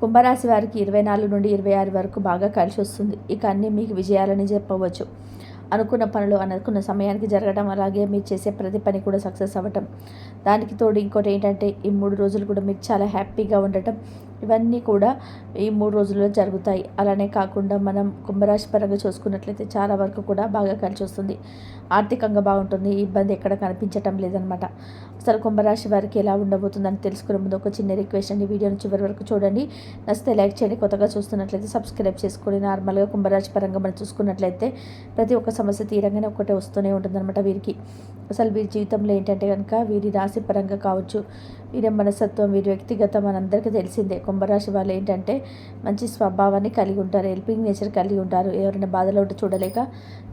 కుంభరాశి వారికి ఇరవై నాలుగు నుండి ఇరవై ఆరు వరకు బాగా కలిసి వస్తుంది. ఇక అన్నీ మీకు విజయాలని చెప్పవచ్చు. అనుకున్న పనులు అనుకున్న సమయానికి జరగడం అలాగే మీరు చేసే ప్రతి పని కూడా సక్సెస్ అవ్వటం. దానికి తోడు ఇంకోటి ఏంటంటే ఈ మూడు రోజులు కూడా మీరు చాలా హ్యాపీగా ఉండటం. ఇవన్నీ కూడా ఈ మూడు రోజుల్లో జరుగుతాయి. అలానే కాకుండా మనం కుంభరాశి పరంగా చూసుకున్నట్లయితే చాలా వరకు కూడా బాగా కలిసి వస్తుంది ఆర్థికంగా బాగుంటుంది. ఇబ్బంది ఎక్కడ కనిపించటం లేదనమాట. అసలు కుంభరాశి వారికి ఎలా ఉండబోతుందని తెలుసుకునే ముందు ఒక చిన్న రిక్వెస్ట్ అండి. వీడియోని చివరి వరకు చూడండి. నచ్చితే లైక్ చేయండి. కొత్తగా చూస్తున్నట్లయితే సబ్స్క్రైబ్ చేసుకోండి నార్మల్గా కుంభరాశి పరంగా మనం చూసుకున్నట్లయితే ప్రతి ఒక్క సమస్య తీరంగానే ఒకటే వస్తూనే ఉంటుందన్నమాట వీరికి. అసలు వీరి జీవితంలో ఏంటంటే కనుక వీరి రాశి పరంగా కావచ్చు వీరి మనస్తత్వం వీరి వ్యక్తిగతం మనందరికీ తెలిసిందే. కుంభరాశి వాళ్ళు ఏంటంటే మంచి స్వభావాన్ని కలిగి ఉంటారు హెల్పింగ్ నేచర్ కలిగి ఉంటారు. ఎవరైనా బాధలో ఉంటే చూడలేక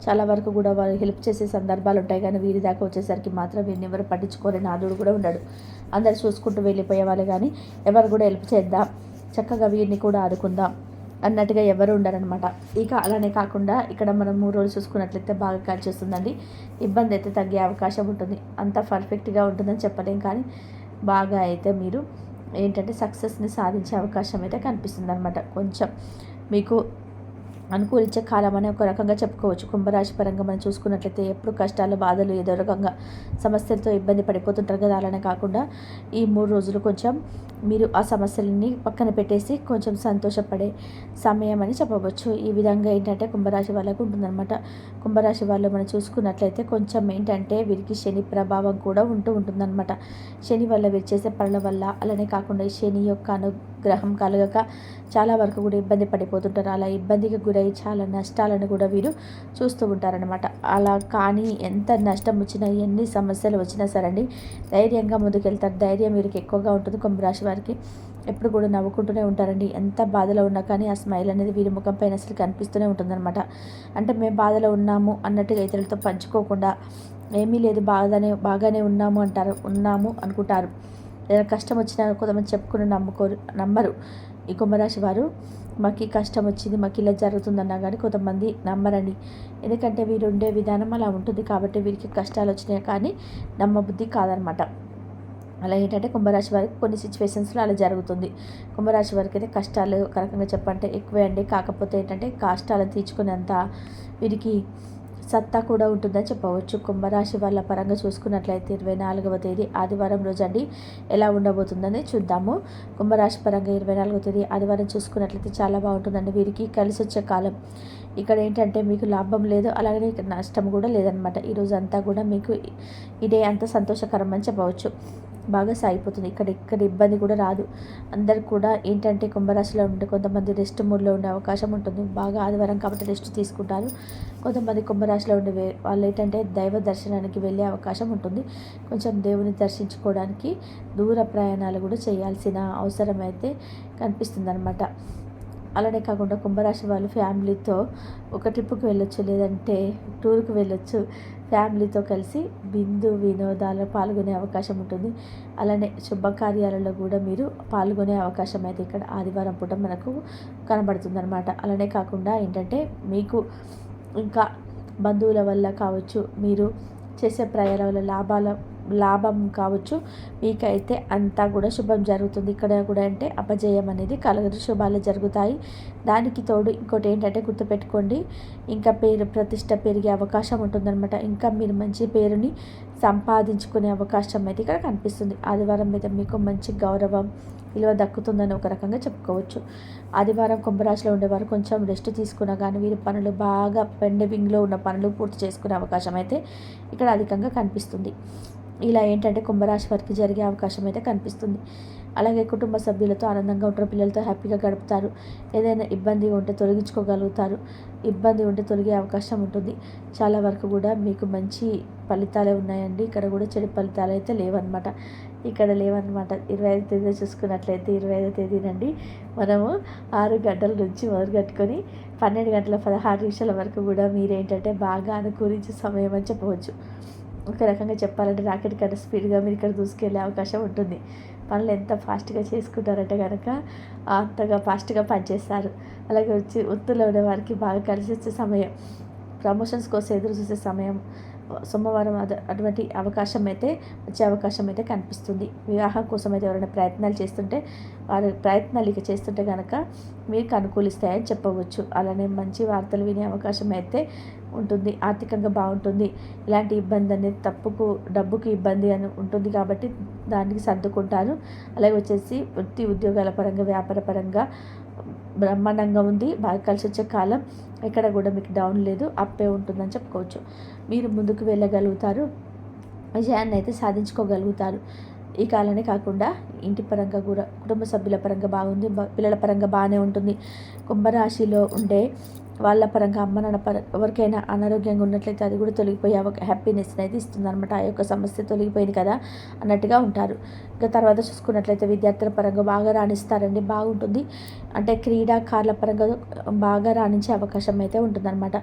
చాలా వరకు కూడా వాళ్ళు హెల్ప్ చేసే సందర్భాలు ఉంటాయి. కానీ వీరి దాకా వచ్చేసరికి మాత్రం వీరిని ఎవరు పట్టించుకోలేని నాదుడు కూడా ఉన్నాడు అందరు చూసుకుంటూ వెళ్ళిపోయే వాళ్ళు కానీ ఎవరు కూడా హెల్ప్ చేద్దాం. చక్కగా వీరిని కూడా ఆదుకుందాం అన్నట్టుగా ఎవరు ఉండరనమాట ఇక అలానే కాకుండా ఇక్కడ మనం మూడు రోజులు చూసుకున్నట్లయితే బాగా కలిసి వస్తుందండి. ఇబ్బంది అయితే తగ్గే అవకాశం ఉంటుంది. అంత పర్ఫెక్ట్గా ఉంటుందని చెప్పలేం కానీ బాగా అయితే మీరు ఏంటంటే సక్సెస్ని సాధించే అవకాశం అయితే కనిపిస్తుంది అనమాట కొంచెం మీకు అనుకూలించే కాలం అని ఒక రకంగా చెప్పుకోవచ్చు. కుంభరాశి పరంగా మనం చూసుకున్నట్లయితే ఎప్పుడు కష్టాలు బాధలు ఏదో రకంగా సమస్యలతో ఇబ్బంది పడిపోతుంటారు కదా అలానే కాకుండా ఈ మూడు రోజులు కొంచెం మీరు ఆ సమస్యలని పక్కన పెట్టేసి కొంచెం సంతోషపడే సమయం అని చెప్పవచ్చు. ఈ విధంగా ఏంటంటే కుంభరాశి వాళ్ళకు ఉంటుందన్నమాట. కుంభరాశి వాళ్ళు మనం చూసుకున్నట్లయితే కొంచెం ఏంటంటే వీరికి శని ప్రభావం కూడా ఉంటూ ఉంటుందన్నమాట. శని వల్ల వీరు చేసే పనుల వల్ల అలానే కాకుండా శని యొక్క అనుగ్రహం కలగక చాలా వరకు కూడా ఇబ్బంది పడిపోతుంటారు. అలా ఇబ్బందికి గురై చాలా నష్టాలను కూడా వీరు చూస్తూ ఉంటారనమాట అలా కానీ ఎంత నష్టం వచ్చినా ఎన్ని సమస్యలు వచ్చినా సరే అండి ధైర్యంగా ముందుకెళ్తారు. ధైర్యం వీరికి ఎక్కువగా ఉంటుంది కుంభరాశి వారికి. ఎప్పుడు కూడా నవ్వుకుంటూనే ఉంటారండి. ఎంత బాధలో ఉన్నా కానీ ఆ స్మైల్ అనేది వీరి ముఖం పైన అసలు కనిపిస్తూనే ఉంటుందన్నమాట. అంటే మేము బాధలో ఉన్నాము అన్నట్టుగా ఇతరులతో పంచుకోకుండా ఏమీ లేదు బాగానే బాగానే ఉన్నాము అంటారు ఉన్నాము అనుకుంటారు. ఏదైనా కష్టం వచ్చినా కొంతమంది చెప్పుకుని నమ్ముకోరు నమ్మరు. ఈ కుంభరాశి వారు మాకు కష్టం వచ్చింది మాకు ఇలా జరుగుతుందన్నా కానీ కొంతమంది నమ్మరండి. ఎందుకంటే వీరు ఉండే విధానం అలా ఉంటుంది కాబట్టి వీరికి కష్టాలు వచ్చినాయి కానీ నమ్మబుద్ధి కాదనమాట. అలా ఏంటంటే కుంభరాశి వారికి కొన్ని సిచ్యువేషన్స్లో అలా జరుగుతుంది. కుంభరాశి వారికి అయితే కష్టాలు ఒక రకంగా చెప్పంటే ఎక్కువే అండి. కాకపోతే ఏంటంటే కష్టాలను తీర్చుకునేంత వీరికి సత్తా కూడా ఉంటుందని చెప్పవచ్చు. కుంభరాశి వాళ్ళ పరంగా చూసుకున్నట్లయితే ఇరవై నాలుగవ తేదీ ఆదివారం రోజు అండి ఎలా ఉండబోతుందని చూద్దాము. కుంభరాశి పరంగా ఇరవై నాలుగవ తేదీ ఆదివారం చూసుకున్నట్లయితే చాలా బాగుంటుందండి. వీరికి కలిసి వచ్చే కాలం ఇక్కడ ఏంటంటే మీకు లాభం లేదు అలాగే నష్టం కూడా లేదనమాట. ఈరోజు అంతా కూడా మీకు ఇదే అంత సంతోషకరం అని చెప్పవచ్చు. బాగా సాగిపోతుంది. ఇక్కడ ఇక్కడ ఇబ్బంది కూడా రాదు. అందరు కూడా ఏంటంటే కుంభరాశిలో ఉండే కొంతమంది రెస్ట్ మూడ్లో ఉండే అవకాశం ఉంటుంది. బాగా ఆదివారం కాబట్టి రెస్ట్ తీసుకుంటారు. కొంతమంది కుంభరాశిలో ఉండే వాళ్ళు ఏంటంటే దైవ దర్శనానికి వెళ్ళే అవకాశం ఉంటుంది. కొంచెం దేవుని దర్శించుకోవడానికి దూర ప్రయాణాలు కూడా చేయాల్సిన అవసరం అయితే కనిపిస్తుంది అనమాట అలానే కాకుండా కుంభరాశి వాళ్ళు ఫ్యామిలీతో ఒక ట్రిప్కి వెళ్ళొచ్చు లేదంటే టూర్కి వెళ్ళొచ్చు. ఫ్యామిలీతో కలిసి బిందు వినోదాలు పాల్గొనే అవకాశం ఉంటుంది. అలానే శుభకార్యాలలో కూడా మీరు పాల్గొనే అవకాశం అయితే ఇక్కడ ఆదివారం పూట మనకు కనబడుతుంది అనమాట అలానే కాకుండా ఏంటంటే మీకు ఇంకా బంధువుల వల్ల కావచ్చు మీరు చేసే ప్రయాణాల లాభాల లాభం కావచ్చు. మీకైతే అంతా కూడా శుభం జరుగుతుంది. ఇక్కడ కూడా అంటే అపజయం అనేది కలగదు. శుభాలు జరుగుతాయి. దానికి తోడు ఇంకోటి ఏంటంటే గుర్తుపెట్టుకోండి. ఇంకా పేరు ప్రతిష్ట పెరిగే అవకాశం ఉంటుందన్నమాట. ఇంకా మీరు మంచి పేరుని సంపాదించుకునే అవకాశం అయితే ఇక్కడ కనిపిస్తుంది. ఆదివారం మీద మీకు మంచి గౌరవం విలువ దక్కుతుందని ఒక రకంగా చెప్పుకోవచ్చు. ఆదివారం కుంభరాశిలో ఉండేవారు కొంచెం రెస్ట్ తీసుకున్నా కానీ వీరి పనులు బాగా పెండింగ్లో ఉన్న పనులు పూర్తి చేసుకునే అవకాశం అయితే ఇక్కడ అధికంగా కనిపిస్తుంది. ఇలా ఏంటంటే కుంభరాశి వారికి జరిగే అవకాశం అయితే కనిపిస్తుంది. అలాగే కుటుంబ సభ్యులతో ఆనందంగా ఉంటారు పిల్లలతో హ్యాపీగా గడుపుతారు. ఏదైనా ఇబ్బంది ఉంటే తొలగించుకోగలుగుతారు. ఇబ్బంది ఉంటే తొలగే అవకాశం ఉంటుంది. చాలా వరకు కూడా మీకు మంచి ఫలితాలే ఉన్నాయండి. ఇక్కడ కూడా చెడు ఫలితాలు అయితే లేవన్నమాట. ఇక్కడ లేవన్నమాట. ఇరవై ఐదు తేదీ చూసుకున్నట్లయితే ఇరవై ఐదో తేదీనండి మనము ఆరు గంటల నుంచి మొదలు కట్టుకొని పన్నెండు గంటల పదహారు నిమిషాల వరకు కూడా మీరేంటంటే బాగా అనుకూలించే సమయం అని చెప్పవచ్చు. ఒక రకంగా చెప్పాలంటే రాకెట్ కన్నా స్పీడ్గా మీరు ఇక్కడ దూసుకెళ్ళే అవకాశం ఉంటుంది. పనులు ఎంత ఫాస్ట్గా చేసుకుంటారంటే కనుక అంతగా ఫాస్ట్గా పనిచేస్తారు. అలాగే వచ్చి వృత్తిలో ఉన్న వారికి బాగా కలిసి వచ్చే సమయం ప్రమోషన్స్ కోసం ఎదురు చూసే సమయం సోమవారం అటువంటి అవకాశం అయితే వచ్చే అవకాశం అయితే కనిపిస్తుంది. వివాహం కోసం అయితే ఎవరైనా ప్రయత్నాలు చేస్తుంటే వారి ప్రయత్నాలు ఇక చేస్తుంటే కనుక మీకు అనుకూలిస్తాయని చెప్పవచ్చు. అలానే మంచి వార్తలు వినే అవకాశం అయితే ఉంటుంది. ఆర్థికంగా బాగుంటుంది. ఇలాంటి ఇబ్బంది అనేది తప్పుకు డబ్బుకు ఇబ్బంది అని ఉంటుంది కాబట్టి దానికి సర్దుకుంటాను అలాగే వచ్చేసి వృత్తి ఉద్యోగాల పరంగా వ్యాపార పరంగా బ్రహ్మాండంగా ఉంది బాగా కలిసి వచ్చే కాలం. ఎక్కడ కూడా మీకు డౌన్ లేదు అప్పే ఉంటుందని చెప్పుకోవచ్చు. మీరు ముందుకు వెళ్ళగలుగుతారు విజయాన్ని అయితే సాధించుకోగలుగుతారు. ఈ కాలమే కాకుండా ఇంటి పరంగా కూడా కుటుంబ సభ్యుల పరంగా బాగుంది పిల్లల పరంగా బాగానే ఉంటుంది. కుంభరాశిలో ఉండే వాళ్ళ పరంగా అమ్మ నాన్న పర ఎవరికైనా అనారోగ్యంగా ఉన్నట్లయితే అది కూడా తొలగిపోయే ఒక హ్యాపీనెస్ అయితే ఇస్తుంది అనమాట ఆ యొక్క సమస్య తొలగిపోయింది కదా అన్నట్టుగా ఉంటారు. ఇంకా తర్వాత చూసుకున్నట్లయితే విద్యార్థుల పరంగా బాగా రాణిస్తారండి బాగుంటుంది. అంటే క్రీడాకారుల పరంగా బాగా రాణించే అవకాశం అయితే ఉంటుందన్నమాట.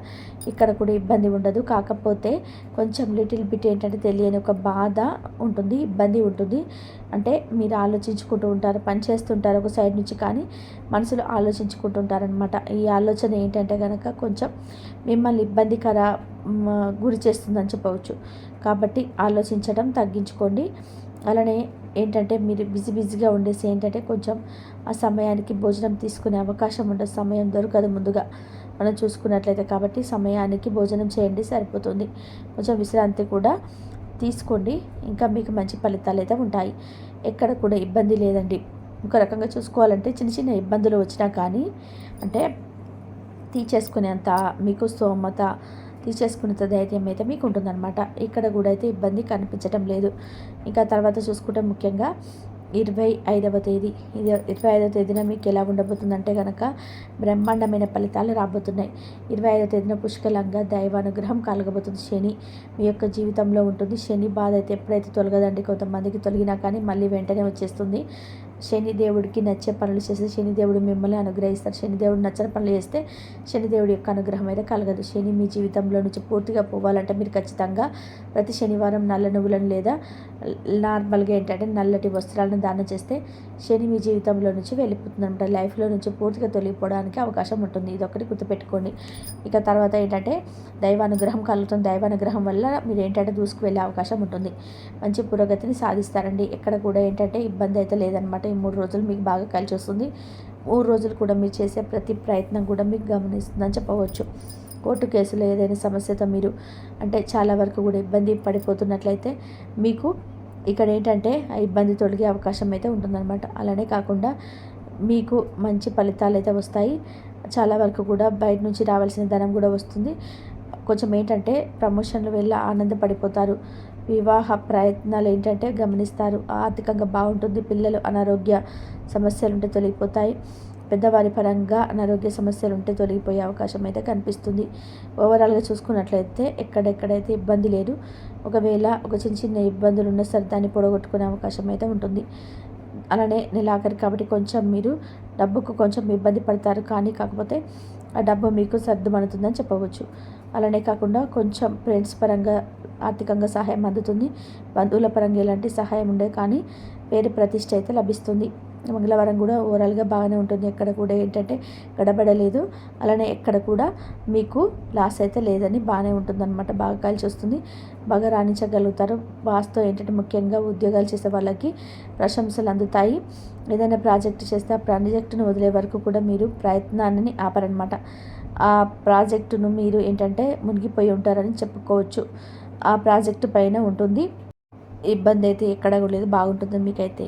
ఇక్కడ కూడా ఇబ్బంది ఉండదు. కాకపోతే కొంచెం లిటిల్ బిట్ ఏంటంటే తెలియని ఒక బాధ ఉంటుంది ఇబ్బంది ఉంటుంది. అంటే మీరు ఆలోచించుకుంటూ ఉంటారు పని చేస్తుంటారు ఒక సైడ్ నుంచి కానీ మనసులో ఆలోచించుకుంటుంటారనమాట ఈ ఆలోచన ఏంటంటే కనుక కొంచెం మిమ్మల్ని ఇబ్బందికర గురి చేస్తుందని చెప్పవచ్చు. కాబట్టి ఆలోచించడం తగ్గించుకోండి. అలానే ఏంటంటే మీరు బిజీ బిజీగా ఉండేసి ఏంటంటే కొంచెం ఆ సమయానికి భోజనం తీసుకునే అవకాశం ఉండదు సమయం దొరకదు ముందుగా. మనం చూసుకున్నట్లయితే కాబట్టి సమయానికి భోజనం చేయండి సరిపోతుంది. కొంచెం విశ్రాంతి కూడా తీసుకోండి. ఇంకా మీకు మంచి ఫలితాలు అయితే ఉంటాయి. ఎక్కడ కూడా ఇబ్బంది లేదండి. ఒక రకంగా చూసుకోవాలంటే చిన్న చిన్న ఇబ్బందులు వచ్చినా కానీ అంటే తీసేసుకునేంత మీకు స్తోమత తీసేసుకునేంత ధైర్యం అయితే మీకు ఉంటుందన్నమాట. ఇక్కడ కూడా అయితే ఇబ్బంది కనిపించడం లేదు. ఇంకా తర్వాత చూసుకుంటే ముఖ్యంగా ఇరవై ఐదవ తేదీ ఇది ఇరవై ఐదవ తేదీన మీకు ఎలా ఉండబోతుందంటే కనుక బ్రహ్మాండమైన ఫలితాలు రాబోతున్నాయి. ఇరవై ఐదవ తేదీన పుష్కలంగా దైవానుగ్రహం కలగబోతుంది శని. మీ యొక్క జీవితంలో ఉంటుంది శని బాధ అయితే ఎప్పుడైతే తొలగదండి కొంతమందికి తొలగినా కానీ మళ్ళీ వెంటనే వచ్చేస్తుంది. శనిదేవుడికి నచ్చే పనులు చేస్తే శనిదేవుడు మిమ్మల్ని అనుగ్రహిస్తారు. శనిదేవుడు నచ్చని పనులు చేస్తే శనిదేవుడి యొక్క అనుగ్రహం అయితే కలగదు. శని మీ జీవితంలో నుంచి పూర్తిగా పోవాలంటే మీరు ఖచ్చితంగా ప్రతి శనివారం నల్ల నువ్వులను లేదా నార్మల్గా ఏంటంటే నల్లటి వస్త్రాలను దానం చేస్తే శని మీ జీవితంలో నుంచి వెళ్ళిపోతుందన్నమాట. లైఫ్లో నుంచి పూర్తిగా తొలగిపోవడానికి అవకాశం ఉంటుంది. ఇది ఒకటి గుర్తుపెట్టుకోండి. ఇక తర్వాత ఏంటంటే దైవానుగ్రహం కలుగుతుంది దైవానుగ్రహం వల్ల మీరు ఏంటంటే దూసుకు వెళ్ళే అవకాశం ఉంటుంది. మంచి పురోగతిని సాధిస్తారండి. ఎక్కడ కూడా ఏంటంటే ఇబ్బంది అయితే లేదనమాట ఈ మూడు రోజులు మీకు బాగా కలిసి వస్తుంది. మూడు రోజులు కూడా మీరు చేసే ప్రతి ప్రయత్నం కూడా మీకు గమనిస్తుందని చెప్పవచ్చు. కోర్టు కేసులో ఏదైనా సమస్యతో మీరు అంటే చాలా వరకు కూడా ఇబ్బంది పడిపోతున్నట్లయితే మీకు ఇక్కడ ఏంటంటే ఆ ఇబ్బంది తొలగే అవకాశం అయితే ఉంటుందన్నమాట. అలానే కాకుండా మీకు మంచి ఫలితాలు అయితే వస్తాయి. చాలా వరకు కూడా బయట నుంచి రావాల్సిన ధనం కూడా వస్తుంది. కొంచెం ఏంటంటే ప్రమోషన్లు వెళ్ళి ఆనందపడిపోతారు. వివాహ ప్రయత్నాలు ఏంటంటే గమనిస్తారు. ఆర్థికంగా బాగుంటుంది పిల్లలు అనారోగ్య సమస్యలు ఉంటే తొలగిపోతాయి. పెద్దవారి పరంగా అనారోగ్య సమస్యలు ఉంటే తొలగిపోయే అవకాశం అయితే కనిపిస్తుంది. ఓవరాల్గా చూసుకున్నట్లయితే ఎక్కడెక్కడైతే ఇబ్బంది లేదు ఒకవేళ ఒక చిన్న చిన్న ఇబ్బందులు ఉన్నా సరే దాన్ని పొడగొట్టుకునే అవకాశం అయితే ఉంటుంది. అలానే నెలాఖరి కాబట్టి కొంచెం మీరు డబ్బుకు కొంచెం ఇబ్బంది పడతారు. కానీ కాకపోతే ఆ డబ్బు మీకు సర్దుమనుతుందని చెప్పవచ్చు. అలానే కాకుండా కొంచెం ఫ్రెండ్స్ పరంగా ఆర్థికంగా సహాయం అందుతుంది. బంధువుల పరంగా ఎలాంటి సహాయం ఉండే కానీ వేరే ప్రతిష్ట అయితే లభిస్తుంది. మంగళవారం కూడా ఓవరాల్గా బాగానే ఉంటుంది. ఎక్కడ కూడా ఏంటంటే గడబడలేదు. అలానే ఎక్కడ కూడా మీకు లాస్ అయితే లేదని బాగానే ఉంటుందన్నమాట. బాగా కలిసి వస్తుంది. బాగా రాణించగలుగుతారు. వాస్తవం ఏంటంటే ముఖ్యంగా ఉద్యోగాలు చేసే వాళ్ళకి ప్రశంసలు అందుతాయి. ఏదైనా ప్రాజెక్ట్ చేస్తే ఆ ప్రాజెక్టును వదిలే వరకు కూడా మీరు ప్రయత్నాన్ని ఆపరనమాట ఆ ప్రాజెక్టును మీరు ఏంటంటే మునిగిపోయి ఉంటారని చెప్పుకోవచ్చు. ఆ ప్రాజెక్టు పైన ఉంటుంది. ఇబ్బంది అయితే ఎక్కడ కూడా లేదు. బాగుంటుంది మీకైతే.